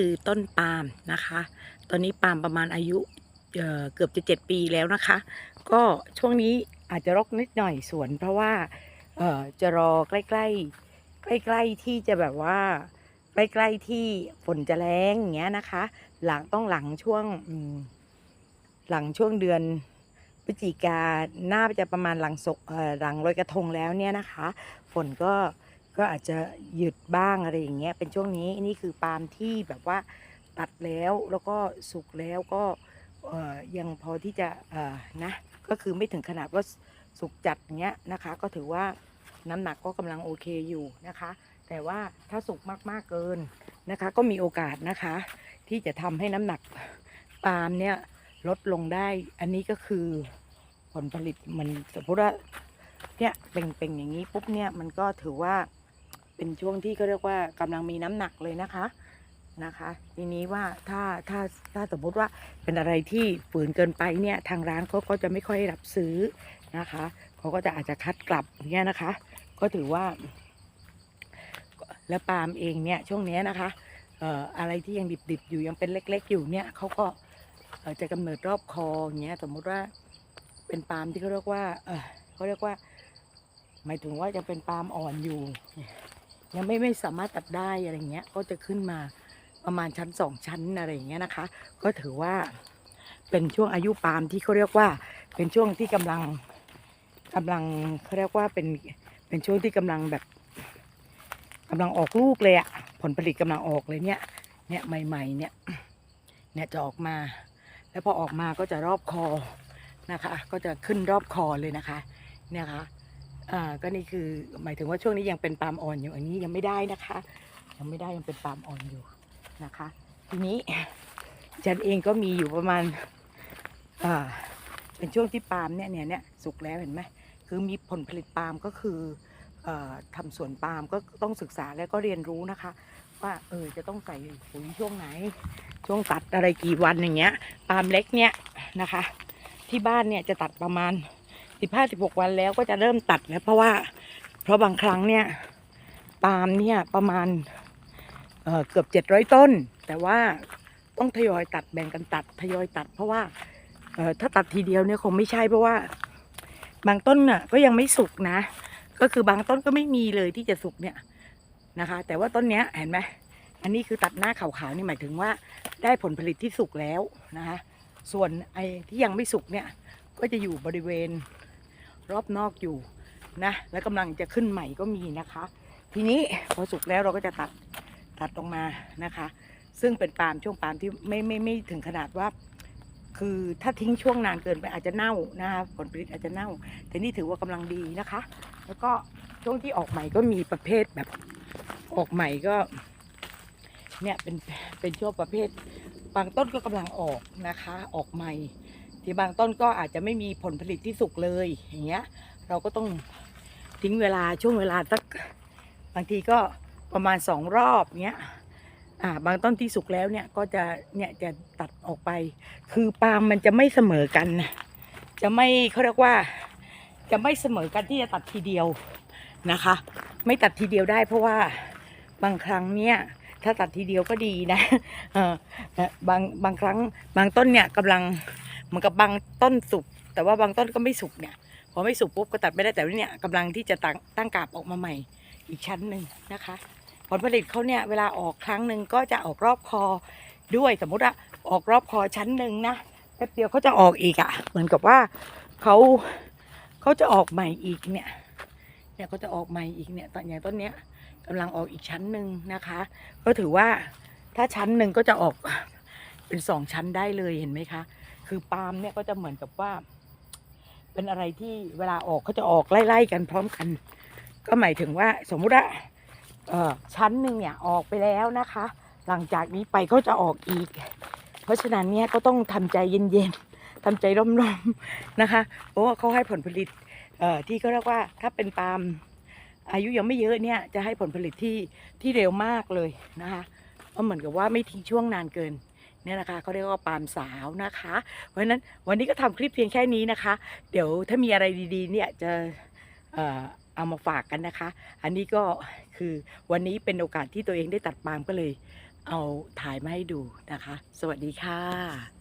คือต้นปาล์มนะคะ ตอนนี้ปาล์มประมาณอายุเอ่อเกือบจะเจ็ดปีแล้วนะคะ ก็ช่วงนี้อาจจะรกนิดหน่อยสวน เพราะว่าเอ่อจะรอใกล้ๆใกล้ๆที่จะแบบว่าใกล้ๆที่ฝนจะแรงอย่างเงี้ยนะคะ หลังต้องหลังช่วงหลังช่วงเดือนพฤศจิกาน่าจะประมาณหลังศกเอ่อหลังลอยกระทงแล้วเนี่ยนะคะ ฝนก็ ก็อาจจะหยุดบ้างอะไรอย่างเงี้ยเป็นช่วงนี้นี่คือปาล์มที่แบบว่าตัดแล้วแล้วก็สุกแล้วก็ยังพอที่จะนะก็คือไม่ถึงขนาดว่าสุกจัดเงี้ยนะคะ ก็ถือว่าน้ำหนักก็กำลังโอเคอยู่นะคะ แต่ว่าถ้าสุกมากๆเกินนะคะ ก็มีโอกาสนะคะ ที่จะทำให้น้ำหนักปาล์มเนี่ยลดลงได้ อันนี้ก็คือผลผลิตมันสมมติว่าเนี่ยเป็นเป็นอย่างนี้ปุ๊บเนี่ยมันก็ถือว่า เป็นช่วงที่เขาเรียกว่ากำลังมีน้ำหนักเลยนะคะนะคะ ทีนี้ว่าถ้าถ้าถ้าสมมุติว่าเป็นอะไรที่ฝืนเกินไปเนี่ยทางร้านเขาก็จะไม่ค่อยรับซื้อนะคะเขาก็จะอาจจะคัดกลับอย่างเนี่ยนะคะ ก็ถือว่า และปาล์มเองเนี่ยช่วงนี้นะคะเอ่ออะไรที่ยังดิบๆอยู่ยังเป็นเล็ก ๆ อยู่เนี่ยเขาก็จะกำเนิดรอบคออย่างเงี้ยสมมุติว่าเป็นปาล์มที่เขาเรียกว่าเออเขาเรียกว่าหมายถึงว่าจะเป็นปาล์มอ่อนอยู่ ยังไม่ไม่สามารถตัดได้อะไรเงี้ยก็จะขึ้นมาประมาณชั้นสองชั้นอะไรเงี้ยนะคะ ก็ถือว่าเป็นช่วงอายุปาล์มที่เขาเรียกว่าเป็นช่วงที่กำลังกำลังเขาเรียกว่าเป็นเป็นช่วงที่กำลังแบบกำลังออกลูกเลยอะผลผลิตกำลังออกเลยเนี่ย เนี่ยใหม่ ๆ เนี่ยเนี่ยจะออกมา แล้วพอออกมาก็จะรอบคอนะคะ ก็จะขึ้นรอบคอเลยนะคะ เนี่ยค่ะ อ่าก็นี่คือหมายถึงว่าช่วงนี้ยังเป็นปาล์มอ่อนอยู่ อันนี้ยังไม่ได้นะคะ ยังไม่ได้ยังเป็นปาล์มอ่อนอยู่นะคะ ทีนี้ฉันเองก็มีอยู่ประมาณอ่าเป็นช่วงที่ปาล์มเนี่ยเนี่ยเนี่ยสุกแล้วเห็นไหมคือมีผลผลิตปาล์มก็คือเอ่อทำสวนปาล์มก็ต้องศึกษาแล้วก็เรียนรู้นะคะ ว่าเออจะต้องใส่ปุ๋ยช่วงไหน ช่วงตัดอะไรกี่วันอย่างเงี้ยปาล์มเล็กเนี่ยนะคะ ที่บ้านเนี่ยจะตัดประมาณ สิบห้าสิบหกวันแล้วก็จะเริ่มตัดแล้วเพราะว่า เพราะบางครั้งเนี่ยปาล์มเนี่ยประมาณเเกือบเจ็ดร้อยต้น แต่ว่าต้องทยอยตัดแบ่งกันตัดทยอยตัด เพราะว่าเออถ้าตัดทีเดียวเนี่ยคงไม่ใช่เพราะว่า บางต้นน่ะก็ยังไม่สุกนะ ก็คือบางต้นก็ไม่มีเลยที่จะสุกเนี่ยนะคะ แต่ว่าต้นเนี้ยเห็นไหมอันนี้คือตัดหน้าขาวๆนี่หมายถึงว่าได้ผลผลิตที่สุกแล้วนะคะ ส่วนไอ้ที่ยังไม่สุกเนี่ยก็จะอยู่บริเวณ รอบนอกอยู่นะ แล้วกำลังจะขึ้นใหม่ก็มีนะคะ ทีนี้พอสุกแล้วเราก็จะตัดตัดออกมานะคะ ซึ่งเป็นปาล์มช่วงปาล์มที่ไม่ไม่ไม่ถึงขนาดว่า คือถ้าทิ้งช่วงนานเกินไปอาจจะเน่านะคะผลผลิตอาจจะเน่า แต่นี่ถือว่ากำลังดีนะคะ แล้วก็ช่วงที่ออกใหม่ก็มีประเภทแบบออกใหม่ก็ เนี่ยเป็นเป็นช่วงประเภทบางต้นก็กำลังออกนะคะ ออกใหม่ ที่บางต้นก็อาจจะไม่มีผลผลิตที่สุกเลยอย่างเงี้ย เราก็ต้องทิ้งเวลาช่วงเวลาสักบางทีก็ประมาณสองรอบเงี้ยอ่าบางต้นที่สุกแล้วเนี่ยก็จะเนี่ยจะตัดออกไป คือปาล์มมันจะไม่เสมอกันนะจะไม่เขาเรียกว่าจะไม่เสมอกันที่จะตัดทีเดียวนะคะ ไม่ตัดทีเดียวได้เพราะว่าบางครั้งเนี่ยถ้าตัดทีเดียวก็ดีนะเออเอ่อบางบางครั้งบางต้นเนี่ยกำลัง เหมือนกับบางต้นสุกแต่ว่าบางต้นก็ไม่สุกเนี่ยพอไม่สุกปุ๊บก็ตัดไม่ได้แต่ว่าเนี่ยกำลังที่จะตั้งตั้งกาบออกมาใหม่อีกชั้นหนึ่งนะคะ ผลผลิตเขาเนี่ยเวลาออกครั้งหนึ่งก็จะออกรอบคอด้วยสมมุติว่าออกรอบคอชั้นหนึ่งนะแป๊บเดียวเขาจะออกอีกอะ่ะ เหมือนกับว่าเขาเขาจะออกใหม่อีกเนี่ยเนี่ยเขาจะออกใหม่อีกเนี่ยตอนอย่างต้นเนี้ยกำลังออกอีกชั้นหนึ่งนะคะ ก็ถือว่าถ้าชั้นหนึ่งก็จะออกเป็นสองชั้นได้เลยเห็นไหมคะ คือปาล์มเนี่ยก็จะเหมือนกับว่า เป็นอะไรที่เวลาออกเขาจะออกไล่ๆกันพร้อมกัน ก็หมายถึงว่าสมมุติว่าเอ่อชั้นหนึ่งเนี่ยออกไปแล้วนะคะ หลังจากนี้ไปเขาจะออกอีก เพราะฉะนั้นเนี่ยก็ต้องทำใจเย็นๆทำใจร่มๆนะคะเพราะว่าเขาให้ผลผลิตเออที่เขาเรียกว่าถ้าเป็นปาล์มอายุยังไม่เยอะเนี่ยจะให้ผลผลิตที่ที่เร็วมากเลยนะคะก็เหมือนกับว่าไม่ทิ้งช่วงนานเกิน เนี่ยนะคะเขาเรียกว่าปาล์มสาวนะคะ เพราะฉะนั้นวันนี้ก็ทำคลิปเพียงแค่นี้นะคะ เดี๋ยวถ้ามีอะไรดีๆเนี่ยจะเอ่อเอามาฝากกันนะคะ อันนี้ก็คือวันนี้เป็นโอกาสที่ตัวเองได้ตัดปาล์มก็เลยเอาถ่ายมาให้ดูนะคะ สวัสดีค่ะ